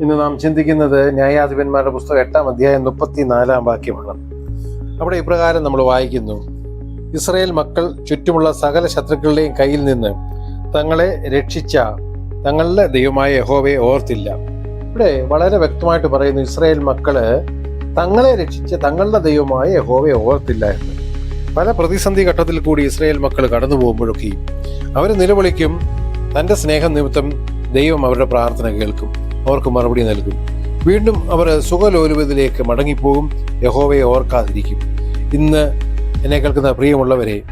ഇന്ന് നാം ചിന്തിക്കുന്നത് ന്യായാധിപന്മാരുടെ പുസ്തകം എട്ടാം അധ്യായം മുപ്പത്തി നാലാം വാക്യമാണ്. അവിടെ ഇപ്രകാരം നമ്മൾ വായിക്കുന്നു. ഇസ്രയേൽ മക്കൾ ചുറ്റുമുള്ള സകല ശത്രുക്കളുടെയും കയ്യിൽ നിന്ന് തങ്ങളെ രക്ഷിച്ച തങ്ങളുടെ ദൈവമായ യഹോവയെ ഓർത്തില്ല. ഇവിടെ വളരെ വ്യക്തമായിട്ട് പറയുന്നു ഇസ്രയേൽ മക്കൾ തങ്ങളെ രക്ഷിച്ച തങ്ങളുടെ ദൈവമായ യഹോവയെ ഓർത്തില്ല എന്ന്. പല പ്രതിസന്ധി ഘട്ടത്തിൽ കൂടി ഇസ്രയേൽ മക്കൾ കടന്നു പോകുമ്പോഴൊക്കെയും അവർ നിലവിളിക്കും തന്റെ സ്നേഹം നിമിത്തം ദൈവം അവരുടെ പ്രാർത്ഥന കേൾക്കും. അവർക്ക് മറുപടി നൽകും. വീണ്ടും അവർ സുഖലോലുപതിലേക്ക് മടങ്ങിപ്പോകും. യഹോവയെ ഓർക്കാതിരിക്കും. ഇന്ന് എന്നെ കേൾക്കുന്ന പ്രിയമുള്ളവരെ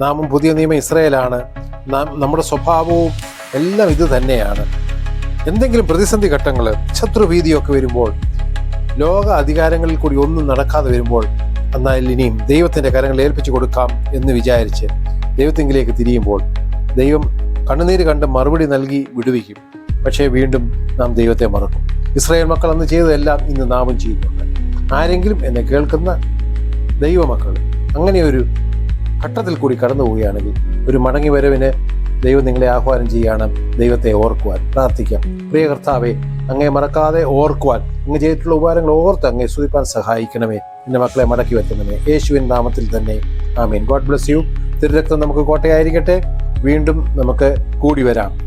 നാമും പുതിയ നിയമം ഇസ്രയേലാണ്. നാം നമ്മുടെ സ്വഭാവവും എല്ലാം ഇത് തന്നെയാണ്. എന്തെങ്കിലും പ്രതിസന്ധി ഘട്ടങ്ങൾ ശത്രുഭീതിയൊക്കെ വരുമ്പോൾ ലോക അധികാരങ്ങളിൽ കൂടി ഒന്നും നടക്കാതെ വരുമ്പോൾ എന്നാൽ ഇനിയും ദൈവത്തിന്റെ കരങ്ങൾ ഏൽപ്പിച്ചു കൊടുക്കാം എന്ന് വിചാരിച്ച് ദൈവത്തെങ്കിലേക്ക് തിരിയുമ്പോൾ ദൈവം കണ്ണുനീര് കണ്ട് മറുപടി നൽകി വിടുവിക്കും. പക്ഷേ വീണ്ടും നാം ദൈവത്തെ മറക്കും. ഇസ്രായേൽ മക്കൾ അന്ന് ചെയ്തതെല്ലാം ഇന്ന് നാമും ചെയ്യുന്നുണ്ട്. ആരെങ്കിലും എന്നെ കേൾക്കുന്ന ദൈവമക്കൾ അങ്ങനെ ഒരു ഘട്ടത്തിൽ കൂടി കടന്നു പോവുകയാണെങ്കിൽ ഒരു മടങ്ങി വരവിന് ദൈവം നിങ്ങളെ ആഹ്വാനം ചെയ്യാണ് ദൈവത്തെ ഓർക്കുവാൻ പ്രാർത്ഥിക്കാം. പ്രിയ കർത്താവെ അങ്ങേ മറക്കാതെ ഓർക്കുവാൻ അങ്ങ് ചെയ്തിട്ടുള്ള ഉപകാരങ്ങൾ ഓർത്ത് അങ്ങേ സ്തുതിപ്പാൻ സഹായിക്കണമേ. എന്റെ മക്കളെ മടക്കി വെക്കണമേ യേശുവിൻ നാമത്തിൽ തന്നെ. ആമീൻ. God bless you. തിരുരക്തം നമുക്ക് കോട്ടയായിരിക്കട്ടെ. വീണ്ടും നമുക്ക് കൂടി വരാം.